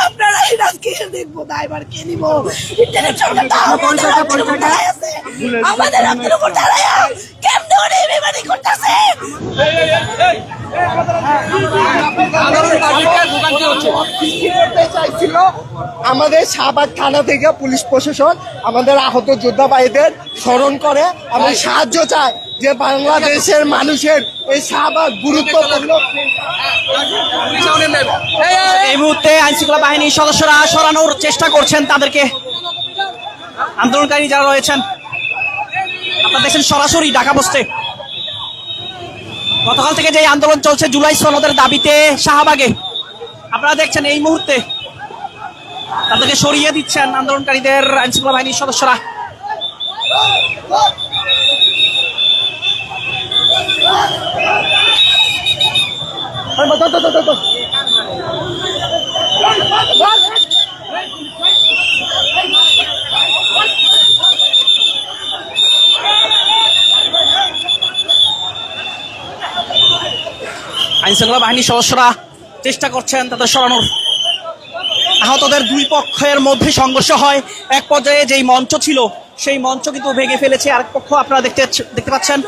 আপনারা এই কে দেখব ড্রাইভার কে নিবো? ইন্টারনেট আমাদের হাতের উপর দাঁড়ায় আছে। আমাদের হাতের কেমনে ওরে বেমানি করতেছে? আমাদের শাহবাগ থানা থেকে পুলিশ প্রশাসন আমাদের আহত যোদ্ধা ভাইদের স্মরণ করে আমি সাহায্য চাই যে বাংলাদেশের মানুষের এই শাহবাগ গুরুত্বপূর্ণ। এই মুহূর্তে আইন শৃঙ্খলা বাহিনীর সদস্যরা সরানোর চেষ্টা করছেন তাদেরকে। আন্দোলনকারী যারা রয়েছেন, আপনারা দেখছেন সরাসরি ঢাকা বসতে গতকাল থেকে যে আন্দোলন চলছে জুলাই সনদের দাবিতে শাহবাগে, আপনারা দেখছেন এই মুহূর্তে তাদেরকে সরিয়ে দিচ্ছেন আন্দোলনকারীদের আইন শৃঙ্খলা বাহিনীর সদস্যরা। আইন শৃঙ্খলা বাহিনীর সদস্যরা চেষ্টা করছেন তাদের সরানোর। আহতদের দুই পক্ষের মধ্যে সংঘর্ষ হয়। এক পর্যায়ে যেই মঞ্চ ছিল, সেই মঞ্চ কিন্তু ভেঙে ফেলেছে। আরেক পক্ষ আপনারা দেখতে দেখতে পাচ্ছেন।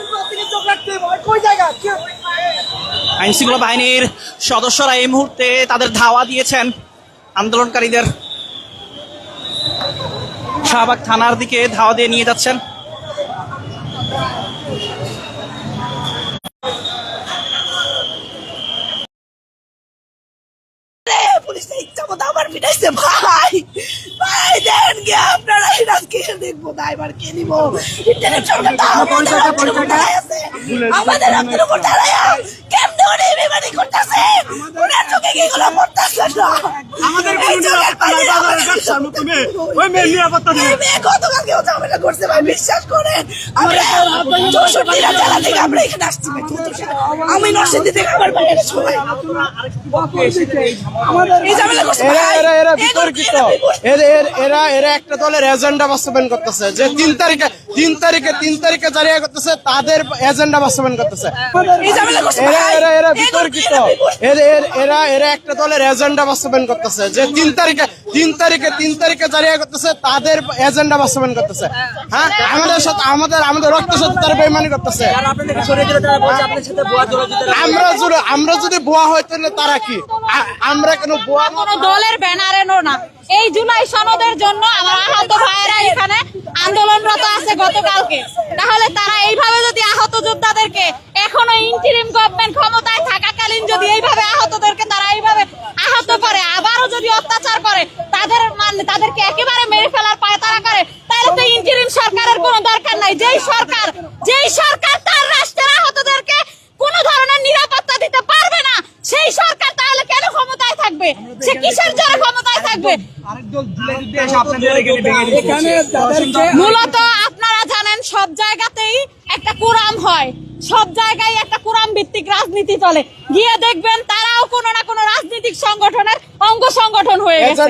আইন শৃঙ্খলা বাহিনীর সদস্যরা এই মুহূর্তে তাদের ধাওয়া দিয়েছেন আন্দোলনকারীদের। শাহবাগ থানার দিকে ধাওয়া দিয়ে নিয়ে যাচ্ছেন। রে, ইচ্ছা মতো আমার পিটাইছে ভাই। ভাই দেন আপনারা কে দেখব? ড্রাইভার কে নিবো? ইন্টারনেট সরকার আমাদের হাতের উপর দাঁড়ায় আছে। আমাদের হাতের উপর দাঁড়ায়। কেমনে ওরে বেমানি করতেছে ওনার চোখে কি গুলো পড়তেছে? না আমাদের এই চোখের পানি ওই মেয়ে নিরাপত্তা দিবে মেয়ে গতকালকেও ঝামেলা করছে ভাই বিশ্বাস করে আমরা চৌষট্টিটা জেলা থেকে আমরা এখানে আসছি ভাই আমি নরসিংদী থেকে আমার ভাইয়ের সবাই। এরা এরা একটা দলের এজেন্ডা বাস্তবায়ন করতেছে। যে তিন তারিখে তিন তারিখে তিন তারিখে করতেছে তাদের এজেন্ডা বাস্তবায়ন করতেছে। এরা এরা বিতর্কিত। একটা দলের এজেন্ডা বাস্তবায়ন করতেছে। যে তিন তারিখে তিন তারিখে তিন তারিখে জারি করতেছে তাদের এজেন্ডা বাস্তবায়ন করতেছে। হ্যাঁ? আমাদের সাথে আমাদের আমাদের রক্ত সাথে তারা বেমানি করতেছে। আমরা যদি আমরা যদি বোয়া হয় তাহলে তারা কি? আমরা কেন বোয়া? কোন দলের ব্যানারেরও না। এই জুলাই সনদের জন্য আমার আহত ভাইয়েরা এখানে আন্দোলনরত আছে গতকালকে। তাহলে তারা এইভাবে যদি আহত যোদ্ধাদেরকে এখনও ইন্টারিম গভর্নমেন্ট ক্ষমতায় থাকাকালীন যদি এইভাবে আহতদেরকে তারা এইভাবে আহত করে আবারও যদি অত্যাচার করে তাদের মানে তাদেরকে একেবারে মেরে ফেলার পায় তারা করে। তাহলে তো সরকারের কোনো দরকার নাই। যেই সরকার যেই সরকার তার রাষ্ট্রের আহতদেরকে কোনো ধরনের নিরাপত্তা দিতে পারবে না সেই সরকার তাহলে কেন ক্ষমতায় থাকবে? সে কিসের জন্য ক্ষমতায় থাকবে? মূলত আপনারা জানেন সব জায়গাতেই একটা কুরাম হয়। সব জায়গায় একটা কুরাম ভিত্তিক রাজনীতি চলে। গিয়ে দেখবেন কোনো না কোনো রাজনৈতিক সংগঠনের অঙ্গ সংগঠন হয়ে গেছে।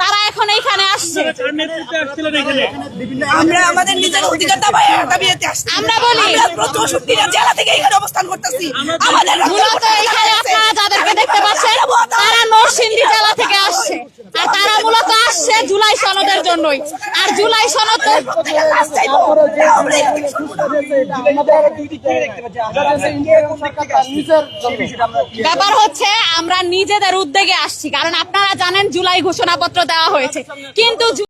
তারা এখন এইখানে আসছে। আমরা আমাদের নিজের অধিকার দাবিতে আসছি। আমরা বলি। চৌষট্টিটা জেলা থেকে এখানে অবস্থান করতেছি। আমাদের মূলত এখানে আপনারা যাদেরকে দেখতে পাচ্ছেন তারা নরসিংদী জেলা থেকে আসছে। আর তারা মূলত আসছে জুলাই সনদের জন্যই আর জুলাই সনদ। ব্যাপার হচ্ছে, আমরা নিজেদের উদ্যোগে আসছি, কারণ আপনারা জানেন জুলাই ঘোষণাপত্র দেওয়া হয়েছে কিন্তু